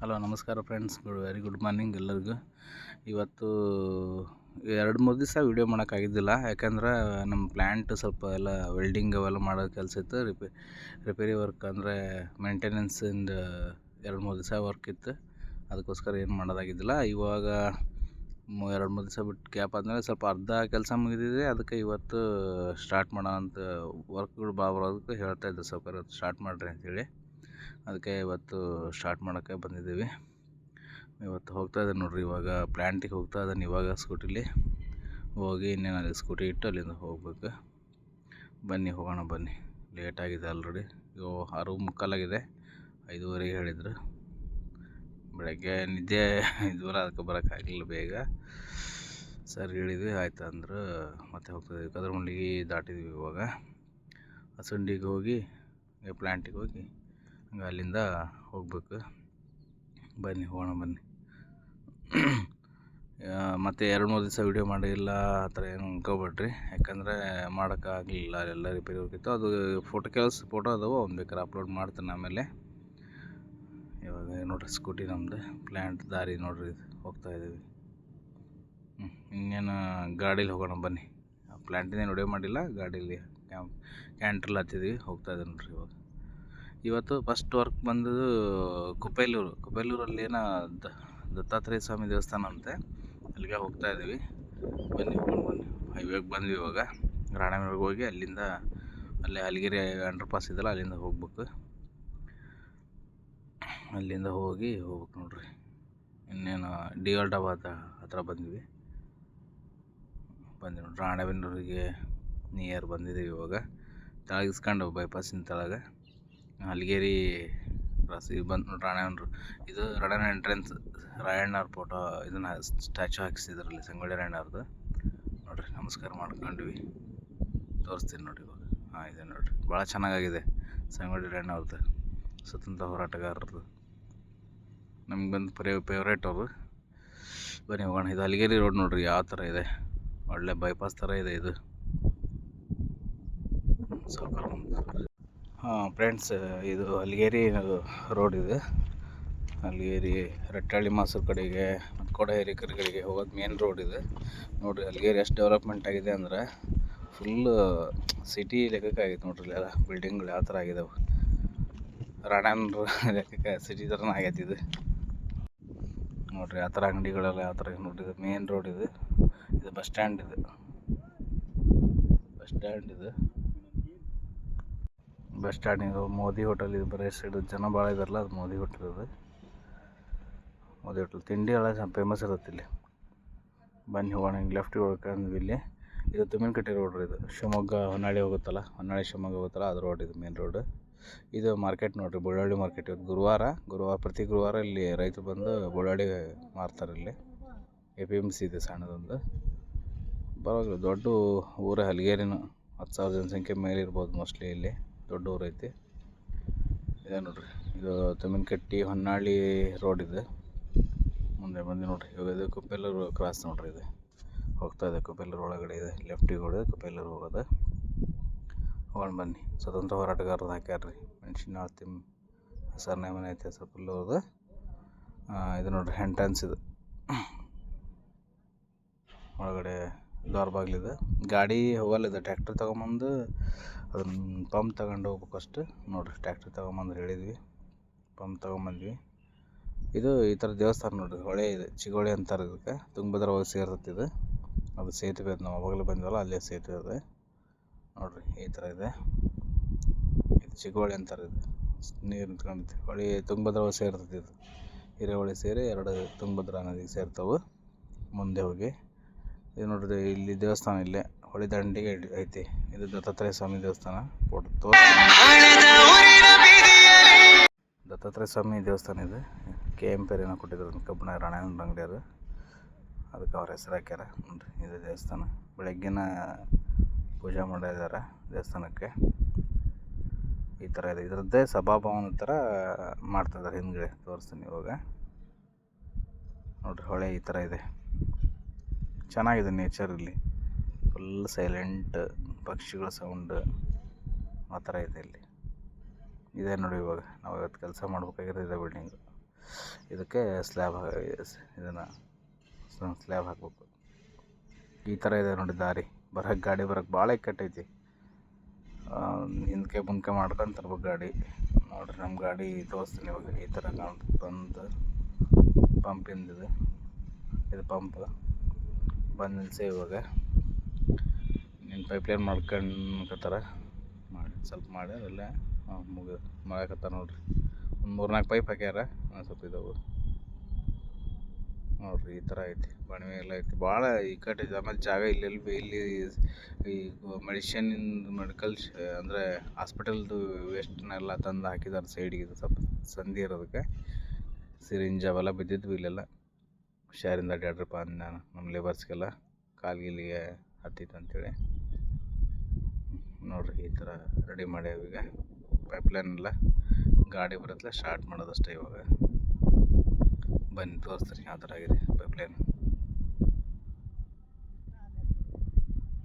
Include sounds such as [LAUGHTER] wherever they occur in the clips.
Hello, ನಮಸ್ಕಾರ friends good very good morning ಎಲ್ಲರಿಗೂ. ಇವತ್ತು ಎರಡು ಮೂರು ದಿವಸ ವೀಡಿಯೋ ಮಾಡೋಕ್ಕಾಗಿದ್ದಿಲ್ಲ ಯಾಕಂದ್ರೆ ನಮ್ಮ ಪ್ಲ್ಯಾಂಟ್ ಸ್ವಲ್ಪ ಎಲ್ಲ ವೆಲ್ಡಿಂಗ್ ಅವೆಲ್ಲ ಮಾಡೋ ಕೆಲಸ ಇತ್ತು. ರಿಪೇ ರಿಪೇರಿ ವರ್ಕ್ ಅಂದರೆ ಮೇಂಟೆನೆನ್ಸಿಂದ ಎರಡು ಮೂರು ದಿವಸ ವರ್ಕ್ ಇತ್ತು. ಅದಕ್ಕೋಸ್ಕರ ಏನು ಮಾಡೋದಾಗಿದ್ದಿಲ್ಲ. ಇವಾಗ ಎರಡು ಮೂರು ದಿವಸ ಬಿಟ್ಟು ಗ್ಯಾಪ್ ಆದಮೇಲೆ ಸ್ವಲ್ಪ ಅರ್ಧ ಕೆಲಸ ಮುಗಿದಿದೆ. ಅದಕ್ಕೆ ಇವತ್ತು ಸ್ಟಾರ್ಟ್ ಮಾಡೋ ಅಂತ ವರ್ಕ್ಗಳು ಭಾಳ ಬರೋದಕ್ಕೆ ಹೇಳ್ತಾ ಇದ್ದೆ. ಸ್ವಲ್ಪ ಸ್ಟಾರ್ಟ್ ಮಾಡಿರಿ ಅಂತೇಳಿ. ಅದಕ್ಕೆ ಇವತ್ತು ಸ್ಟಾರ್ಟ್ ಮಾಡೋಕ್ಕೆ ಬಂದಿದ್ದೀವಿ. ಇವತ್ತು ಹೋಗ್ತಾ ಇದ್ದಾನೆ ನೋಡಿರಿ, ಇವಾಗ ಪ್ಲ್ಯಾಂಟಿಗೆ ಹೋಗ್ತಾ ಇದ್ದಾನೆ, ಇವಾಗ ಸ್ಕೂಟಿಲಿ. ಹೋಗಿ ಇನ್ನೇನು ಅಲ್ಲಿ ಸ್ಕೂಟಿ ಇಟ್ಟು ಅಲ್ಲಿಂದ ಹೋಗ್ಬೇಕು. ಬನ್ನಿ, ಹೋಗೋಣ ಬನ್ನಿ. ಲೇಟ್ ಆಗಿದೆ ಆಲ್ರೆಡಿ. ಇವು ಆರು ಮುಕ್ಕಾಲಾಗಿದೆ. ಐದೂವರೆಗೆ ಹೇಳಿದ್ರು. ಬೆಳಗ್ಗೆ ನಿದ್ದೆ ದೂರ ಅದಕ್ಕೆ ಬರೋಕ್ಕಾಗಲಿಲ್ಲ ಬೇಗ. ಸರಿ ಹೇಳಿದ್ವಿ, ಆಯ್ತು ಅಂದ್ರೆ ಮತ್ತೆ ಹೋಗ್ತಿದ್ವಿ ಕದ್ರಮುಂಡಿಗೆ ದಾಟಿದ್ವಿ ಇವಾಗ. ಹಸುಂಡಿಗೆ ಹೋಗಿ ಪ್ಲ್ಯಾಂಟಿಗೆ ಹೋಗಿ ಹಂಗೆ ಅಲ್ಲಿಂದ ಹೋಗ್ಬೇಕು. ಬನ್ನಿ, ಹೋಗೋಣ ಬನ್ನಿ. ಮತ್ತು ಎರಡು ಮೂರು ದಿವಸ ವೀಡಿಯೋ ಮಾಡಿಲ್ಲ, ಆ ಥರ ಏನು ಅನ್ಕೋಬೇಡ್ರಿ. ಯಾಕಂದರೆ ಮಾಡೋಕ್ಕಾಗಲಿಲ್ಲ ಅಲ್ಲೆಲ್ಲ ರಿಪೇರಿ ಹೋಗಿತ್ತು. ಅದು ಫೋಟೋ ಕೆಲಸ ಫೋಟೋ ಅದಾವೆ, ಅವ್ನು ಬೇಕಾದ್ರೆ ಅಪ್ಲೋಡ್ ಮಾಡ್ತಾನೆ ಆಮೇಲೆ. ಇವಾಗ ನೋಡಿರಿ ಸ್ಕೂಟಿ ನಮ್ಮದು ಪ್ಲ್ಯಾಂಟ್ ದಾರಿ ನೋಡಿರಿ ಹೋಗ್ತಾ ಇದ್ದೀವಿ. ಹ್ಞೂ ಇನ್ನೇನು, ಗಾಡೀಲಿ ಹೋಗೋಣ ಬನ್ನಿ. ಪ್ಲ್ಯಾಂಟಿಂದ ಏನು ಮಾಡಿಲ್ಲ, ಗಾಡೀಲಿ ಕ್ಯಾಂಪ್ ಕ್ಯಾಂಟ್ರಲ್ಲಿ ಹತ್ತಿದ್ವಿ ಹೋಗ್ತಾ ಇದ್ದೀವಿ ನೋಡಿರಿ ಇವಾಗ. ಇವತ್ತು ಫಸ್ಟ್ ವರ್ಕ್ ಬಂದಿದ್ದು ಕುಪೇಲೂರು ಕುಪೇಲೂರಲ್ಲಿ ಏನ ದತ್ತಾತ್ರೇಯ ಸ್ವಾಮಿ ದೇವಸ್ಥಾನ ಅಂತೆ. ಅಲ್ಲಿಗೆ ಹೋಗ್ತಾ ಇದ್ದೀವಿ. ಬನ್ನಿ ಬನ್ನಿ ಹೈವೇಗೆ ಬಂದ್ವಿ ಇವಾಗ. ರಾಣೆಬೆನ್ನೂರಿಗೆ ಹೋಗಿ ಅಲ್ಲಿಂದ, ಅಲ್ಲಿ ಹಲಗಿರಿ ಅಂಡರ್ ಪಾಸ್ ಇದೆಯಲ್ಲ, ಅಲ್ಲಿಂದ ಹೋಗ್ಬೇಕು. ಅಲ್ಲಿಂದ ಹೋಗಿ ಹೋಗ್ಬೇಕು ನೋಡ್ರಿ. ಇನ್ನೇನು ಡಿ ಆರ್ ಡಾಬಾದ ಹತ್ರ ಬಂದ್ವಿ. ಬಂದ್ವಿ ನೋಡ್ರಿ. ರಾಣೆಬೆನ್ನೂರಿಗೆ ನಿಯರ್ ಬಂದಿದ್ದೀವಿ ಇವಾಗ. ತೆಳಗಿಸ್ಕೊಂಡು ಬೈಪಾಸಿನ ತೆಳಗೆ. ಹಲಗೇರಿ ಕ್ರಾಸ್ ಇದು ಬಂದು ನೋಡಿ ರಾಣೆಬೆನ್ನೂರು ಇದು ರಾಯಣ್ಣ ಎಂಟ್ರೆನ್ಸ್ ರಾಯಣ್ಣವ್ರ ಫೋಟೋ ಇದನ್ನು ಸ್ಟ್ಯಾಚು ಹಾಕಿಸಿದ್ರಲ್ಲಿ ಸಂಗೊಳ್ಳಿ ರಾಯಣ್ಣವ್ರದ್ದು ನೋಡಿರಿ, ನಮಸ್ಕಾರ ಮಾಡ್ಕೊಂಡ್ವಿ. ತೋರಿಸ್ತೀನಿ ನೋಡಿ ಇವಾಗ. ಹಾಂ, ಇದೆ ನೋಡಿರಿ. ಭಾಳ ಚೆನ್ನಾಗಾಗಿದೆ ಸಂಗೊಳ್ಳಿ ರಾಯಣ್ಣವ್ರದ್ದು ಸ್ವತಂತ್ರ ಹೋರಾಟಗಾರರದ್ದು ನಮ್ಗೆ ಬಂದು ಪರಿ ಫೇವ್ರೇಟ್ ಅವರು. ಬನ್ನಿ ಹೋಗೋಣ. ಇದು ಹಲಗೇರಿ ರೋಡ್ ನೋಡಿರಿ, ಯಾವ ಥರ ಇದೆ. ಒಳ್ಳೆ ಬೈಪಾಸ್ ಥರ ಇದೆ ಇದು. ಸ್ವಲ್ಪ ಫ್ರೆಂಡ್ಸ್ ಇದು ಅಲ್ಗೇರಿ ರೋಡ್ ಇದು. ಅಲ್ಗೇರಿ, ರಟ್ಟಾಳಿ ಮಾಸೂರು ಕಡೆಗೆ ಮತ್ತು ಕೊಡ ಹಿರೇಕೆರೆ ಕಡೆಗೆ ಹೋಗೋದು ಮೇನ್ ರೋಡ್ ಇದು. ನೋಡಿರಿ, ಅಲ್ಗೇರಿ ಎಷ್ಟು ಡೆವಲಪ್ಮೆಂಟ್ ಆಗಿದೆ ಅಂದ್ರೆ ಫುಲ್ಲು ಸಿಟಿ [LAUGHS] ಲೆಕ್ಕಕ್ಕೆ ಆಗೈತೆ ನೋಡ್ರಿ ಎಲ್ಲ ಬಿಲ್ಡಿಂಗ್ಗಳು ಯಾವ ಥರ ಆಗಿದಾವೆ. ರಾಣೆಬೆನ್ನೂರು ಲೆಕ್ಕಕ್ಕೆ ಸಿಟಿ ಥರನೇ ಆಗೈತೆ ಇದು. ನೋಡಿರಿ ಆ ಥರ ಅಂಗಡಿಗಳೆಲ್ಲ ಯಾವ ಥರ ನೋಡ್ರಿ ಇದು ಮೇನ್ ರೋಡ್ ಇದು. ಇದು ಬಸ್ ಸ್ಟ್ಯಾಂಡ್ ಇದು. ಬಸ್ ಸ್ಟ್ಯಾಂಡ್ ಇದು. ಬಸ್ ಸ್ಟ್ಯಾಂಡಿಂದು ಮೋದಿ ಹೋಟೆಲ್ ಇದು ಬರೀ ಸೈಡ್ ಜನ ಭಾಳ ಇದಾರಲ್ಲ, ಅದು ಮೋದಿ ಹೋಟೆಲ್ ಅದು. ಮೋದಿ ಹೋಟೆಲ್. ತಿಂಡಿ ಎಲ್ಲ ಫೇಮಸ್ ಇರುತ್ತೆ ಇಲ್ಲಿ. ಬನ್ನಿ ಹೋಗೋಣ, ಹಿಂಗೆ ಲೆಫ್ಟಿಗೆ ಹೋಗ್ಬೇಕಂದ್ವಿ ಇಲ್ಲಿ. ಇದು ತುಮ್ಮಿನಕಟ್ಟೆ ರೋಡ್ ಇದು. ಶಿವಮೊಗ್ಗ ಹೊನ್ನಾಳಿ ಹೋಗುತ್ತಲ್ಲ, ಹೊನ್ನಾಳಿ ಶಿವಮೊಗ್ಗ ಹೋಗುತ್ತಲ್ಲ, ಅದು ರೋಡ್ ಇದು ಮೇನ್ ರೋಡ್ ಇದು ಮಾರ್ಕೆಟ್ ನೋಡಿರಿ, ಬಳ್ಳಾಳಿ ಮಾರ್ಕೆಟ್ ಇವತ್ತು ಗುರುವಾರ ಗುರುವಾರ ಪ್ರತಿ ಗುರುವಾರ ಇಲ್ಲಿ ರೈತರು ಬಂದು ಬಳ್ಳಾಳಿ ಮಾರ್ತಾರೆ ಇಲ್ಲಿ. ಎ ಪಿ ಎಂ ಸಿ ಇದೆ ಸಣ್ಣದೊಂದು. ಪರವಾಗಿಲ್ಲ ದೊಡ್ಡ ಊರ, ಹಲಗೇರಿನ. ಹತ್ತು ಸಾವಿರ ಜನಸಂಖ್ಯೆ ಮೇಲೆ ಇರ್ಬೋದು ಮೋಸ್ಟ್ಲಿ ಇಲ್ಲಿ. ದೊಡ್ಡ ಊರು ಐತಿ. ಇದೆ ನೋಡ್ರಿ. ಇದು ತಮ್ಮಿನಕಟ್ಟಿ ಹೊನ್ನಾಳಿ ರೋಡ್ ಇದೆ. ಮುಂದೆ ಬಂದು ನೋಡ್ರಿ. ಇವಾಗ ಇದು ಕುಪ್ಪೆಲ್ಲೂರು ಕ್ರಾಸ್ ನೋಡ್ರಿ ಇದು. ಹೋಗ್ತಾ ಇದೆ ಕುಪ್ಪೆಲ್ಲೂರು ಒಳಗಡೆ ಇದೆ. ಲೆಫ್ಟಿಗೆ ಹೊಡೆದು ಕುಪ್ಪೆಲ್ಲೂರು ಹೋಗೋದು. ಹೋಗೋಣ ಬನ್ನಿ. ಸ್ವತಂತ್ರ ಹೋರಾಟಗಾರರು ಹಾಕ್ಯಾರ್ರಿ. ಮೆಣಸಿನ ತಿಮ್ ಹೆಸರನೇ ಮನೆ ಐತೆ ಸ್ವಲ್ಪ ಅವ್ರದ್ದು ಇದು ನೋಡ್ರಿ ಎಂಟ್ರೆನ್ಸ್ ಇದು. ಒಳಗಡೆ ದ್ವಾರ ಬಾಗಿಲಿದೆ. ಗಾಡಿ ಹೋಗಲ್ಲಿದೆ. ಟ್ಯಾಕ್ಟ್ರ್ ತೊಗೊಂಬಂದು ಅದನ್ನ ಪಂಪ್ ತಗೊಂಡು ಹೋಗ್ಬೇಕಷ್ಟು ನೋಡಿರಿ ಟ್ಯಾಕ್ಟ್ರ್ ತೊಗೊಂಬಂದು ಹೇಳಿದ್ವಿ. ಪಂಪ್ ತೊಗೊಂಬಂದ್ವಿ. ಇದು ಈ ಥರ ದೇವಸ್ಥಾನ ನೋಡಿರಿ, ಹೊಳೆ ಇದೆ. ಚಿಗೋಳಿ ಅಂತಾರೆ ಇದಕ್ಕೆ. ತುಂಗಭದ್ರಾ ಹೋಗಿ ಸೇರ್ತೈತಿ ಇದು. ಅದು ಸೇತುವೆ ಅದು ನಾವು ಅವಾಗಲೇ ಬಂದಿವಲ್ಲ, ಅಲ್ಲೇ ಸೇತುವೆ ಇದೆ. ನೋಡಿರಿ, ಈ ಥರ ಇದೆ. ಇದು ಚಿಗೋಳಿ ಅಂತಾರೆ ಇದು. ನೀರು ನಿಂತ್ಕೊಂಡಿದೆ. ಹೊಳೆ ತುಂಗಭದ್ರಾ ಹೋಗಿ ಸೇರ್ತೈತಿ ಇದು. ಹಿರೇಹೊಳೆ ಸೇರಿ ಎರಡು ತುಂಗಭದ್ರಾ ನದಿಗೆ ಸೇರ್ತವೆ. ಮುಂದೆ ಹೋಗಿ. ಇದು ನೋಡ್ರಿ, ಇಲ್ಲಿ ದೇವಸ್ಥಾನ ಇಲ್ಲೇ, ಹೊಳೆ ದಂಡಿಗೆ ಐತಿ. ಇದು ದತ್ತಾತ್ರೇಯ ಸ್ವಾಮಿ ದೇವಸ್ಥಾನ ದತ್ತಾತ್ರೇಯ ಸ್ವಾಮಿ ದೇವಸ್ಥಾನ ಇದೆ. ಕೆ ಎಂ ಪೇರ್ ಕೊಟ್ಟಿದ್ರು ಕಬ್ಬಣ ರಾಣೆಬೆನ್ನೂರು ಅಂಗಡಿಯವರು ಅದಕ್ಕೆ ಅವ್ರ ಹೆಸರು ಹಾಕ್ಯಾರ. ನೋಡಿರಿ, ಇದು ದೇವಸ್ಥಾನ. ಬೆಳಗ್ಗಿನ ಪೂಜೆ ಮಾಡಿದ್ದಾರೆ ದೇವಸ್ಥಾನಕ್ಕೆ. ಈ ಥರ ಇದೆ. ಇದರದ್ದೇ ಸಭಾಭವನ ಥರ ಮಾಡ್ತಿದ್ದಾರೆ ಹಿಂದ್ಗಡೆ. ತೋರಿಸ್ತೀನಿ ಇವಾಗ. ನೋಡ್ರಿ, ಹೊಳೆ ಈ ಥರ ಇದೆ. ಚೆನ್ನಾಗಿದೆ ನೇಚರ್ ಇಲ್ಲಿ ಫುಲ್ ಸೈಲೆಂಟ್ ಪಕ್ಷಿಗಳ ಸೌಂಡ್ ಆ ಥರ ಇದೆ ಇಲ್ಲಿ. ಇದೆ ನೋಡಿ ಇವಾಗ, ನಾವು ಇವತ್ತು ಕೆಲಸ ಮಾಡ್ಬೇಕಾಗಿರೋದು ಇದೆ ಬಿಲ್ಡಿಂಗು ಇದಕ್ಕೆ ಸ್ಲ್ಯಾಬ್ ಇದನ್ನು ಸ್ಲ್ಯಾಬ್ ಹಾಕಬೇಕು. ಈ ಥರ ಇದೆ ನೋಡಿ ದಾರಿ. ಬರೋಕ್ಕೆ ಗಾಡಿ ಬರೋಕ್ಕೆ ಭಾಳ ಇಕ್ಕಟ್ಟೈತಿ ಹಿಂದಕ್ಕೆ ಮುಂದ್ಕೆ ಮಾಡ್ಕೊಂಡು ತರ್ಬೇಕು ಗಾಡಿ. ನೋಡಿರಿ ನಮ್ಮ ಗಾಡಿ ತೋರಿಸ್ತೀನಿ ಇವಾಗ, ಈ ಥರ ಕಾಣ್ತು ಬಂದು ಪಂಪಿಂದ ಇದು ಇದು ಪಂಪ್ ಬಂದು ನಿಲ್ಸಿ ಇವಾಗ. ನೀನು ಪೈಪ್ಲೈನ್ ಮಾಡ್ಕೊಂಡ್ಕತ್ತಾರ ಮಾಡಿ, ಸ್ವಲ್ಪ ಮಾಡಿ ಅದೆಲ್ಲ ಮುಗಿ ಮಾಡಕತ್ತಾರ ನೋಡಿರಿ. ಒಂದು ಮೂರು ನಾಲ್ಕು ಪೈಪ್ ಹಾಕ್ಯಾರ ಸ್ವಲ್ಪ ಇದಾವು. ನೋಡ್ರಿ, ಈ ಥರ ಐತಿ. ಬಣವೆ ಎಲ್ಲ ಐತಿ. ಭಾಳ ಇಕ್ಕಟ್ಟೈತಿ ಆಮೇಲೆ ಜಾಗ ಇಲ್ಲೆಲ್ಲಿ ಬಿ, ಇಲ್ಲಿ ಈ ಮೆಡಿಷನಿಂದ ಮೆಡಿಕಲ್ ಅಂದರೆ ಹಾಸ್ಪಿಟಲ್ದು ವೇಸ್ಟ್ನೆಲ್ಲ ತಂದು ಹಾಕಿದ್ದಾರೆ ಸೈಡಿಗೆ ಇದು ಸ್ವಲ್ಪ ಸಂಧಿ ಇರೋದಕ್ಕೆ. ಸಿರಿಂಜ್ ಅವೆಲ್ಲ ಬಿದ್ದಿದ್ವು ಇಲ್ಲೆಲ್ಲ. ಹುಷಾರಿಂದ ಅಡ್ಡಾಡ್ರಪ್ಪ ಅಂದ ನಾನು ನಮ್ಮ ಲೇಬರ್ಸ್ಗೆಲ್ಲ ಕಾಲು ಗೀಲಿಗೆ ಹತ್ತಿತ್ತು ಅಂತೇಳಿ. ನೋಡ್ರಿ ಈ ಥರ ರೆಡಿ ಮಾಡ್ಯಾವ ಈಗ. ಪೈಪ್ಲೈನ್ ಎಲ್ಲ ಗಾಡಿ ಬರತ್ತಲ್ಲ ಸ್ಟಾರ್ಟ್ ಮಾಡೋದಷ್ಟೇ ಇವಾಗ. ಬನ್ನಿ ತೋರಿಸ್ತೀನಿ ಯಾವ ಥರ ಆಗಿದೆ ಪೈಪ್ಲೈನ್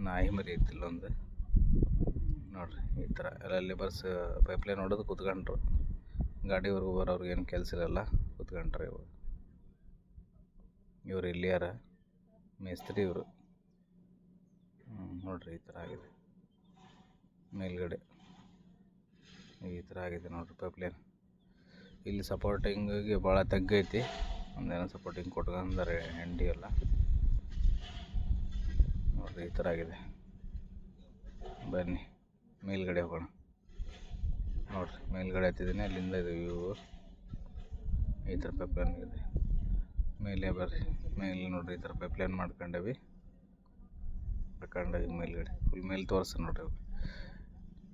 ನಾಯಿ ಮರಿ ಐತಿ ಇಲ್ಲೊಂದು. ನೋಡಿರಿ ಈ ಥರ ಎಲ್ಲ ಲೇಬರ್ಸ್ ಪೈಪ್ಲೈನ್ ನೋಡೋದು ಕೂತ್ಕೊಂಡ್ರು. ಗಾಡಿವರೆಗೂ ಏನು ಕೆಲಸ ಇರಲ್ಲ, ಕೂತ್ಕೊಂಡ್ರೆ ಇವಾಗ. ಇವ್ರು ಇಲ್ಲಿಯಾರ, ಮೇಸ್ತ್ರಿ ಇವರು. ನೋಡಿರಿ ಈ ಥರ ಆಗಿದೆ. ಮೇಲ್ಗಡೆ ಈ ಥರ ಆಗಿದೆ ನೋಡಿರಿ ಪೈಪ್ಲೈನ್ ಇಲ್ಲಿ ಸಪೋರ್ಟಿಂಗಿಗೆ ಭಾಳ ತಗ್ಗೈತಿ ಒಂದೇನೋ ಸಪೋರ್ಟಿಂಗ್ ಕೊಟ್ಕೊಂಡಾರೆ ಹೆಂಡಿ ಎಲ್ಲ. ನೋಡಿರಿ ಈ ಥರ ಆಗಿದೆ. ಬನ್ನಿ, ಮೇಲ್ಗಡೆ ಹೋಗೋಣ. ನೋಡಿರಿ, ಮೇಲ್ಗಡೆ ಹತ್ತಿದ್ದೀನಿ ಅಲ್ಲಿಂದ ಇದು ವ್ಯೂ ಈ ಥರ ಪೈಪ್ಲೈನ್ ಇದೆ. ಮೇಲೆ ಬರ್ರಿ. ಮೇಲೆ ನೋಡ್ರಿ ಈ ಥರ ಪೈಪ್ಲೈನ್ ಮಾಡ್ಕೊಂಡೇವಿ. ಮಾಡ್ಕೊಂಡು ಮೇಲ್ಗಡೆ. ಫುಲ್ ಮೇಲೆ ತೋರಿಸ್ ನೋಡ್ರಿ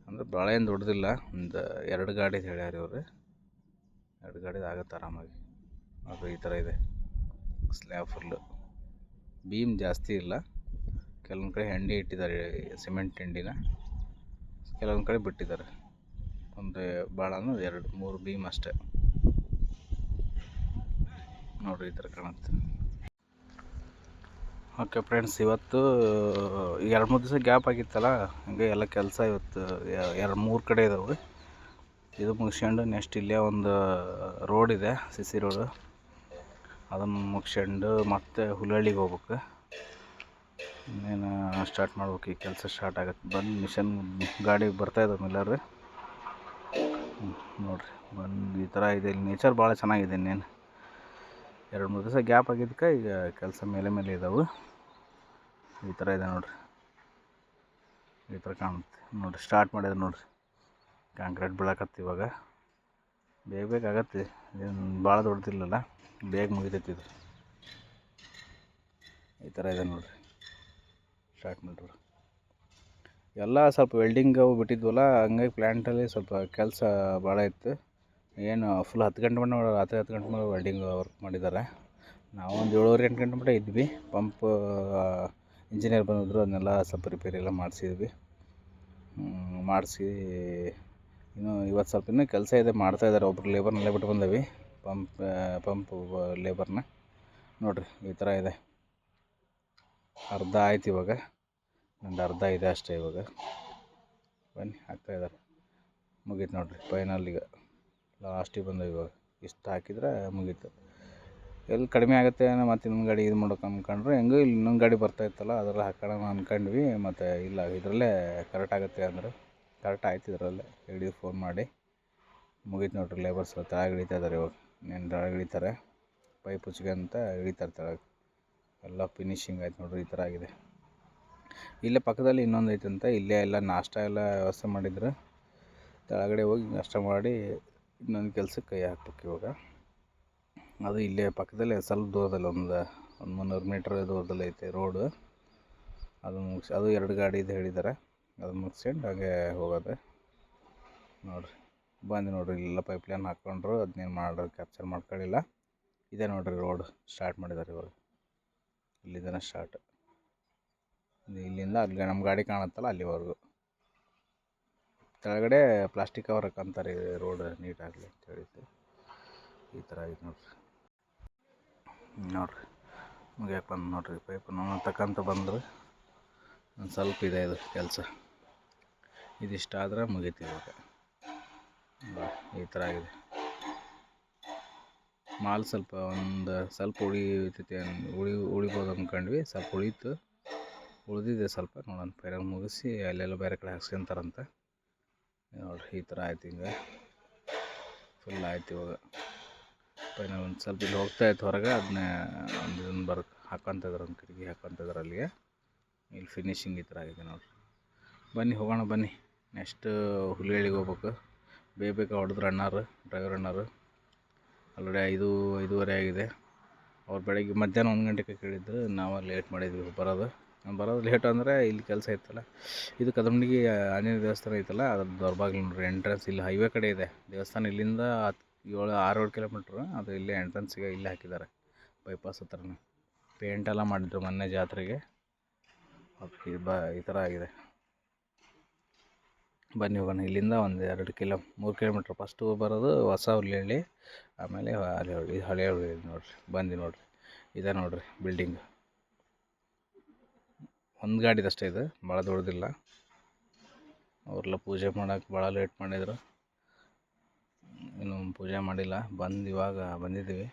ಅಂದ್ರೆ ಭಾಳ ಏನು ದೊಡ್ಡದಿಲ್ಲ. ಒಂದು ಎರಡು ಗಾಡಿ ಹೇಳ್ಯಾರ ಇವ್ರಿ. ಎರಡು ಗಾಡಿದು ಆಗತ್ತೆ ಆರಾಮಾಗಿ. ಅದು ಈ ಥರ ಇದೆ. ಸ್ಲ್ಯಾಬ್ ಫುಲ್ಲು ಬೀಮ್ ಜಾಸ್ತಿ ಇಲ್ಲ. ಕೆಲವೊಂದು ಕಡೆ ಹೆಂಡಿ ಇಟ್ಟಿದ್ದಾರೆ ಸಿಮೆಂಟ್ ಹೆಂಡಿನ. ಕೆಲವೊಂದು ಕಡೆ ಬಿಟ್ಟಿದ್ದಾರೆ. ಒಂದು ಭಾಳ ಅಂದ್ರೆ ಎರಡು, ಮೂರು ಬೀಮ್ ಅಷ್ಟೇ. ನೋಡಿರಿ ಈ ಥರ ಕಾಣುತ್ತೆ. ಓಕೆ ಫ್ರೆಂಡ್ಸ್ ಇವತ್ತು ಎರಡು ಮೂರು ದಿವಸ ಗ್ಯಾಪ್ ಆಗಿತ್ತಲ್ಲ, ಹಂಗೆ ಎಲ್ಲ ಕೆಲಸ ಇವತ್ತು ಎರಡು ಮೂರು ಕಡೆ ಇದಾವೆ. ಇದು ಮುಗಿಸ್ಕೊಂಡು ನೆಕ್ಸ್ಟ್ ಇಲ್ಲೇ ಒಂದು ರೋಡ್ ಇದೆ ಸಿ ಸಿ ರೋಡು ಅದನ್ನು ಮುಗಿಸ್ಕೊಂಡು ಮತ್ತೆ ಹುಲಹಳ್ಳಿಗೆ ಹೋಗ್ಬೇಕು. ಇನ್ನೇನು ಸ್ಟಾರ್ಟ್ ಮಾಡ್ಬೇಕು, ಈ ಕೆಲಸ ಸ್ಟಾರ್ಟ್ ಆಗುತ್ತೆ. ಬಂದು ಮಿಷನ್ ಗಾಡಿ ಬರ್ತಾ ಇದ್ದಾವೆ ಎಲ್ಲರೂ ನೋಡಿರಿ, ಬಂದು ಈ ಥರ ಇದೆ. ಇಲ್ಲಿ ನೇಚರ್ ಭಾಳ ಚೆನ್ನಾಗಿದೆ ಇನ್ನೇನು. ಎರಡು ಮೂರು ದಿವಸ ಗ್ಯಾಪ್ ಆಗಿದ್ದಕ್ಕೆ, ಈಗ ಕೆಲಸ ಮೇಲೆ ಮೇಲೆ ಇದ್ದಾವೆ ಈ ಥರ ಇದೆ ನೋಡ್ರಿ. ಈ ಥರ ಕಾಣುತ್ತೆ. ನೋಡಿರಿ ಸ್ಟಾರ್ಟ್ ಮಾಡಿದ್ರೆ ನೋಡ್ರಿ. ಕಾಂಕ್ರೀಟ್ ಬೀಳಕತ್ತೆ ಇವಾಗ. ಬೇಗ ಬೇಗ ಆಗತ್ತೆ. ಏನು ಭಾಳ ದೊಡ್ಡದಿಲ್ಲಲ್ಲ, ಬೇಗ ಮುಗಿತೈತಿ ಇದು. ಈ ಥರ ಇದೆ ನೋಡ್ರಿ. ಸ್ಟಾರ್ಟ್ ಮಾಡಿದ್ರು ಎಲ್ಲ ಸ್ವಲ್ಪ ವೆಲ್ಡಿಂಗ್ ಅವು ಬಿಟ್ಟಿದ್ವಲ್ಲ, ಹಂಗಾಗಿ ಪ್ಲ್ಯಾಂಟಲ್ಲಿ ಸ್ವಲ್ಪ ಕೆಲಸ ಭಾಳ ಇತ್ತು. ಏನು ಫುಲ್ ಹತ್ತು ಗಂಟೆ ಮಟ್ಟ ರಾತ್ರಿ ಹತ್ತು ಗಂಟೆ ಮೇಲೆ ವೆಲ್ಡಿಂಗ್ ವರ್ಕ್ ಮಾಡಿದ್ದಾರೆ. ನಾವು ಒಂದು ಏಳುವರೆ ಎಂಟು ಗಂಟೆ ಮಟ್ಟ ಇದ್ವಿ. ಪಂಪ್ ಇಂಜಿನಿಯರ್ ಬಂದಿದ್ರು, ಅದನ್ನೆಲ್ಲ ಸ್ವಲ್ಪ ರಿಪೇರಿ ಎಲ್ಲ ಮಾಡಿಸಿದ್ವಿ. ಮಾಡಿಸಿ, ಇನ್ನು ಇವತ್ತು ಸ್ವಲ್ಪ ಇನ್ನೂ ಕೆಲಸ ಇದೆ ಮಾಡ್ತಾ ಮಾಡ್ತಾಯಿದ್ದಾರೆ ಒಬ್ರು ಲೇಬರ್ನಲ್ಲೇ ಬಿಟ್ಟು ಬಂದೀವಿ. ಪಂಪ್ ಪಂಪ್ ಲೇಬರ್ನ ನೋಡಿರಿ, ಈ ಥರ ಇದೆ. ಅರ್ಧ ಆಯ್ತು ಇವಾಗ. ನಂದು ಅರ್ಧ ಇದೆ ಅಷ್ಟೇ ಇವಾಗ. ಬನ್ನಿ ಹಾಕ್ತಾಯಿದ್ದಾರೆ ಮುಗೀತು ನೋಡಿರಿ ಫೈನಲ್ ಈಗ. ಲಾಸ್ಟಿಗೆ ಬಂದವು ಇವಾಗ ಇಷ್ಟು ಹಾಕಿದ್ರೆ ಮುಗೀತು. ಎಲ್ಲಿ ಕಡಿಮೆ ಆಗುತ್ತೆ ಮತ್ತೆ ಇನ್ನೊಂದು ಗಾಡಿ ಇದು ಮಾಡೋಕೆ ಅಂದ್ಕೊಂಡ್ರೆ ಹೆಂಗೋ ಇಲ್ಲಿ ಇನ್ನೊಂದು ಗಾಡಿ ಬರ್ತಾ ಇತ್ತಲ್ಲ, ಅದರಲ್ಲಿ ಹಾಕೋಣ ಅಂದ್ಕೊಂಡ್ವಿ ಮತ್ತು ಇಲ್ಲ, ಇದರಲ್ಲೇ ಕರೆಕ್ಟ್ ಆಗುತ್ತೆ ಅಂದರೆ. ಕರೆಕ್ಟ್ ಆಯ್ತು ಇದರಲ್ಲೇ. ಹೇಳಿ ಫೋನ್ ಮಾಡಿ. ಮುಗೀತು ನೋಡಿರಿ ಲೇಬರ್ಸ್ ತೆಳಗೆ ಇಳಿತಾ ಇದ್ದಾರೆ ಇವಾಗ. ಇನ್ನೇನು ತೆಳಗೆ ಇಳಿತಾರೆ ಪೈಪ್ ಉಚ್ಕೊಂತ ಇಳಿತಾರೆ ತೆಳಗೆ ಎಲ್ಲ ಫಿನಿಶಿಂಗ್ ಆಯ್ತು ನೋಡ್ರಿ, ಈ ಥರ ಆಗಿದೆ. ಇಲ್ಲೇ ಪಕ್ಕದಲ್ಲಿ ಇನ್ನೊಂದು ಐತಂತೆ ಇಲ್ಲೇ ಎಲ್ಲ ನಾಷ್ಟ ಎಲ್ಲ ವ್ಯವಸ್ಥೆ ಮಾಡಿದ್ರು. ಕೆಳಗಡೆ ಹೋಗಿ ನಾಷ್ಟ ಮಾಡಿ ಇನ್ನೊಂದು ಕೆಲ್ಸಕ್ಕೆ ಕೈ ಹಾಕ್ಬೇಕು ಇವಾಗ. ಅದು ಇಲ್ಲೇ ಪಕ್ಕದಲ್ಲೇ ಸ್ವಲ್ಪ ದೂರದಲ್ಲಿ ಒಂದು ಒಂದು ಮುನ್ನೂರು ಮೀಟ್ರ್ ದೂರದಲ್ಲಿ ಐತೆ ರೋಡು ಅದು ಮುಗಿಸಿ, ಅದು ಎರಡು ಗಾಡಿ ಇದು ಹೇಳಿದ್ದಾರೆ ಅದು ಮುಗಿಸ್ಕೊಂಡು ಹಾಗೆ ಹೋಗೋದೆ. ನೋಡಿರಿ. ಬಂದು ನೋಡಿರಿ, ಇಲ್ಲೆಲ್ಲ ಪೈಪ್ಲೈನ್ ಹಾಕ್ಕೊಂಡ್ರು ಅದನ್ನೇನು ಮಾಡ್ರಿ ಕ್ಯಾಪ್ಚರ್ ಮಾಡ್ಕೊಳ್ಳಿಲ್ಲ ಇದೆ ನೋಡಿರಿ ರೋಡ್ ಸ್ಟಾರ್ಟ್ ಮಾಡಿದ್ದಾರೆ ಇವಾಗ. ಇಲ್ಲಿಂದ ಸ್ಟಾರ್ಟ್ ಇಲ್ಲಿಂದ ಅಲ್ಲಿ ನಮ್ಮ ಗಾಡಿ ಕಾಣುತ್ತಲ್ಲ ಅಲ್ಲಿವರೆಗೂ. ಕೆಳಗಡೆ ಪ್ಲಾಸ್ಟಿಕ್ ಕವರ್ ಹಾಕಂತಾರೆ ರೋಡ್ ನೀಟಾಗಲಿ ಅಂತ ಹೇಳಿದ್ದು ಈ ಥರ ಐತೆ ನೋಡ್ರಿ. ನೋಡ್ರಿ. ಮುಗಿಯಕ್ಕೆ ಬಂದು ಪೈಪ್ ಪೈಪನ್ನು ತಕ್ಕಂತ ಬಂದ್ರೆ. ಒಂದು ಸ್ವಲ್ಪ ಇದೆ ಇದು ಕೆಲಸ. ಇದಿಷ್ಟಾದ್ರೆ ಮುಗೀತು ಇವಾಗ. ಈ ಥರ ಆಗಿದೆ. ಮಾಲ್ ಸ್ವಲ್ಪ ಒಂದು ಸ್ವಲ್ಪ ಉಳಿತೈತಿ ಉಳಿ, ಉಳಿಬೋದು ಅಂದ್ಕೊಂಡ್ವಿ ಸ್ವಲ್ಪ ಉಳೀತು. ಉಳಿದಿದೆ ಸ್ವಲ್ಪ ನೋಡೋಣ. ಫೈನಲ್ ಮುಗಿಸಿ ಅಲ್ಲೆಲ್ಲ ಬೇರೆ ಕಡೆ ಹಾಕ್ಸ್ಕೊಂತಾರಂತೆ. ನೋಡ್ರಿ, ಈ ಥರ ಆಯ್ತು ಹಿಂಗೆ. ಫುಲ್ ಆಯ್ತು ಇವಾಗ. ಫೈನಲ್ ಒಂದು ಸ್ವಲ್ಪ ಇಲ್ಲಿ ಹೋಗ್ತಾ ಇತ್ತು ಹೊರಗೆ ಅದನ್ನ ಒಂದು ಇದನ್ನು ಬರ್ ಹಾಕೊತಿದ್ರು ಒಂದು ಕಿಟಕಿ ಹಾಕೊತಿದ್ರು ಅಲ್ಲಿಗೆ. ಇಲ್ಲಿ ಫಿನಿಶಿಂಗ್ ಈ ಥರ ಆಗಿದೆ ನೋಡಿರಿ. ಬನ್ನಿ, ಹೋಗೋಣ ಬನ್ನಿ. ನೆಕ್ಸ್ಟ್ ಹುಲಿಗಳಿಗೆ ಹೋಗ್ಬೇಕು. ಬೇಗ ಬೇಗ ಹೊಡೆದ್ರು ಅಣ್ಣಾರು, ಡ್ರೈವರ್ ಅಣ್ಣಾರು. ಆಲ್ರೆಡಿ ಐದು, ಐದೂವರೆ ಆಗಿದೆ. ಅವ್ರು ಬೆಳಗ್ಗೆ ಮಧ್ಯಾಹ್ನ ಒಂದು ಗಂಟೆಗೆ ಕೇಳಿದ್ರು, ನಾವು ಲೇಟ್ ಮಾಡಿದ್ವಿ, ಬರೋದು. ಬರೋದು ಲೇಟ್ ಅಂದರೆ ಇಲ್ಲಿ ಕೆಲಸ ಇತ್ತಲ್ಲ. ಇದು ಕದಂಬಡಿಗೆ ಆಂಜನೇಯ ದೇವಸ್ಥಾನ ಐತಲ್ಲ ಅದ್ರ ದೊರ್ಬಾಗ್ಲು ನೋಡ್ರಿ ಎಂಟ್ರೆನ್ಸ್ ಇಲ್ಲಿ ಹೈವೇ ಕಡೆ ಇದೆ. ದೇವಸ್ಥಾನ ಇಲ್ಲಿಂದ ಏಳು, ಆರು, ಏಳು ಕಿಲೋಮೀಟ್ರ್ ಅದು ಇಲ್ಲೇ ಎಂಟ್ರೆನ್ಸಿಗೆ ಇಲ್ಲೇ ಹಾಕಿದ್ದಾರೆ ಬೈಪಾಸ್ ಹತ್ರನೇ. ಪೇಂಟ್ ಎಲ್ಲ ಮಾಡಿದ್ರು ಮೊನ್ನೆ ಜಾತ್ರೆಗೆ. ಬ, ಈ ಥರ ಆಗಿದೆ. ಬನ್ನಿ ಹೋಗೋಣ, ಇಲ್ಲಿಂದ ಒಂದು ಎರಡು ಕಿಲೋ ಮೂರು ಕಿಲೋಮೀಟ್ರ್ ಫಸ್ಟು ಬರೋದು ಹೊಸ ಹುಲಿಹಳ್ಳಿ ಆಮೇಲೆ ಹಳೆ ಹುಳಿ ಹಳೆ ಹುಳಿ ನೋಡಿರಿ, ಬಂದು ನೋಡಿರಿ. ಇದೆ ನೋಡಿರಿ ಬಿಲ್ಡಿಂಗ್ ಒಂದು ಗಾಡಿದಷ್ಟೇ ಇದು ಭಾಳ ದೊಡ್ಡದಿಲ್ಲ. ಅವರೆಲ್ಲ ಪೂಜೆ ಮಾಡೋಕೆ ಭಾಳ ಲೇಟ್ ಮಾಡಿದ್ರು. ಇನ್ನೂ ಪೂಜೆ ಮಾಡಿಲ್ಲ, ಬಂದು ಇವಾಗ ಬಂದಿದ್ದೀವಿ.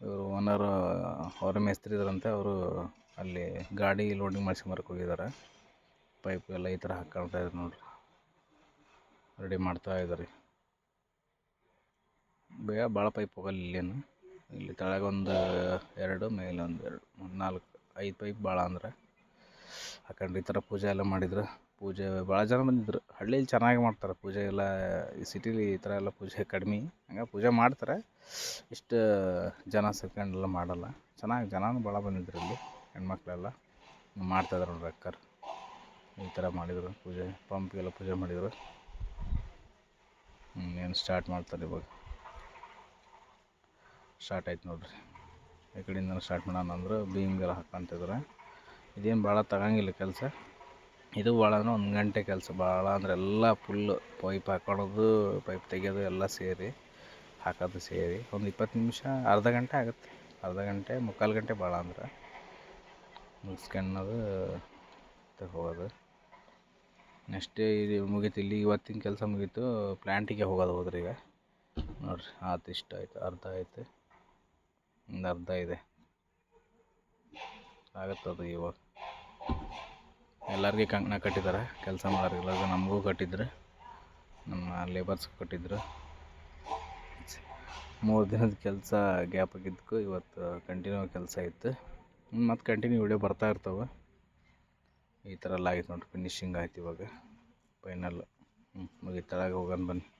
ಇವರು ಓನರ್ ಅವರ ಮೇಸ್ತ್ರಿ ಇದ್ರಂತೆ, ಅವರು ಅಲ್ಲಿ ಗಾಡಿ ಲೋಡಿಂಗ್ ಮಾಡ್ಸ್ಕೊಂಬರಕ್ಕೆ ಹೋಗಿದ್ದಾರೆ. ಪೈಪ್ ಎಲ್ಲ ಈ ಥರ ಹಾಕ್ಕೊಳ್ತಾ ಇದ್ರು ನೋಡ್ರಿ. ರೆಡಿ ಮಾಡ್ತಾ ಇದ್ದಾರೆ. ಬೇಗ ಭಾಳ ಪೈಪ್ ಹೋಗಲ್ಲ ಇಲ್ಲೇನು. ಇಲ್ಲಿ ತಳಗೊಂದು ಎರಡು ಮೇಲೆ ಒಂದು ಎರಡು, ನಾಲ್ಕು. ಐದು ಪೈಪ್ ಭಾಳ ಅಂದ್ರೆ. ಹಾಕೊಂಡು ಈ ಥರ ಪೂಜೆ ಎಲ್ಲ ಮಾಡಿದ್ರು. ಪೂಜೆ ಭಾಳ ಜನ ಬಂದಿದ್ದರು ಹಳ್ಳಿಲಿ ಚೆನ್ನಾಗಿ ಮಾಡ್ತಾರೆ ಪೂಜೆ ಎಲ್ಲ. ಈ ಸಿಟೀಲಿ ಈ ಥರ ಎಲ್ಲ ಪೂಜೆ ಕಡ್ಮೆ. ಹಂಗೆ ಪೂಜೆ ಮಾಡ್ತಾರೆ. ಇಷ್ಟು ಜನ ಸೇರ್ಕೊಂಡೆಲ್ಲ ಮಾಡಲ್ಲ. ಚೆನ್ನಾಗಿ ಜನನೂ ಭಾಳ ಬಂದಿದ್ರು ಇಲ್ಲಿ. ಹೆಣ್ಮಕ್ಳೆಲ್ಲ ಮಾಡ್ತಾಯಿದ್ರು ನೋಡ್ರಿ ಅಕ್ಕರ್. ಈ ಥರ ಮಾಡಿದರು ಪೂಜೆ. ಪಂಪ್ಗೆಲ್ಲ ಪೂಜೆ ಮಾಡಿದರು. ಏನು ಸ್ಟಾರ್ಟ್ ಮಾಡ್ತಾರೆ ಇವಾಗ? ಸ್ಟಾರ್ಟ್ ಆಯ್ತು ನೋಡ್ರಿ. ಈ ಕಡೆಯಿಂದ ಸ್ಟಾರ್ಟ್ ಮಾಡೋಣ ಅಂದ್ರೆ ಬೀಮ್ಗೆಲ್ಲ ಹಾಕ್ಕೊಂತಿದ್ರೆ. ಇದೇನು ಭಾಳ ತಗಂಗಿಲ್ಲ ಕೆಲಸ. ಇದು ಭಾಳ ಅಂದ್ರೆ ಒಂದು ಗಂಟೆ ಕೆಲಸ. ಭಾಳ ಅಂದ್ರೆ ಎಲ್ಲ ಫುಲ್ಲು ಪೈಪ್ ಹಾಕೊಳೋದು ಪೈಪ್ ತೆಗೆಯೋದು ಎಲ್ಲ ಸೇರಿ, ಹಾಕೋದು ಸೇರಿ. ಒಂದು ಇಪ್ಪತ್ತು ನಿಮಿಷ, ಅರ್ಧ ಗಂಟೆ ಆಗುತ್ತೆ. ಅರ್ಧ ಗಂಟೆ, ಮುಕ್ಕಾಲು ಗಂಟೆ ಭಾಳ ಅಂದ್ರೆ. ಮುಗಿಸ್ಕೊಳ್ಳೋದು ಹೋಗೋದು. ನೆಕ್ಸ್ಟ್ ಇದು ಮುಗೀತು. ಇಲ್ಲಿ ಇವತ್ತಿನ ಕೆಲಸ ಮುಗೀತು. ಪ್ಲ್ಯಾಂಟಿಗೆ ಹೋಗೋದು ಹೋದ್ರೆ ಈಗ ನೋಡಿರಿ, ಆತು ಇಷ್ಟ ಆಯ್ತು, ಅರ್ಧ ಆಯ್ತು. ಒಂದು ಅರ್ಧ ಇದೆ. ಆಗುತ್ತದು ಇವಾಗ. ಎಲ್ಲರಿಗೂ ಕಂಕಣ ಕಟ್ಟಿದ್ದಾರೆ, ಕೆಲಸ ಮಾಡೋರಿಗೆಲ್ಲ ನಮಗೂ ಕಟ್ಟಿದ್ರು, ನಮ್ಮ ಲೇಬರ್ಸ್ ಕಟ್ಟಿದ್ರು. ಮೂರು ದಿನದ ಕೆಲಸ ಗ್ಯಾಪ್ ಆಗಿದ್ದಕ್ಕೂ ಇವತ್ತು ಕಂಟಿನ್ಯೂ ಕೆಲಸ ಇತ್ತು. ಮತ್ತು ಕಂಟಿನ್ಯೂ ವಿಡಿಯೋ ಬರ್ತಾ ಇರ್ತವೆ. ಈ ಥರ ಎಲ್ಲ ಆಯ್ತು ನೋಡಿರಿ ಫಿನಿಶಿಂಗ್ ಆಯ್ತು ಇವಾಗ. ಫೈನಲ್ ಹ್ಞೂ ಮುಗಿ ಹೋಗೋಣ ಬನ್ನಿ.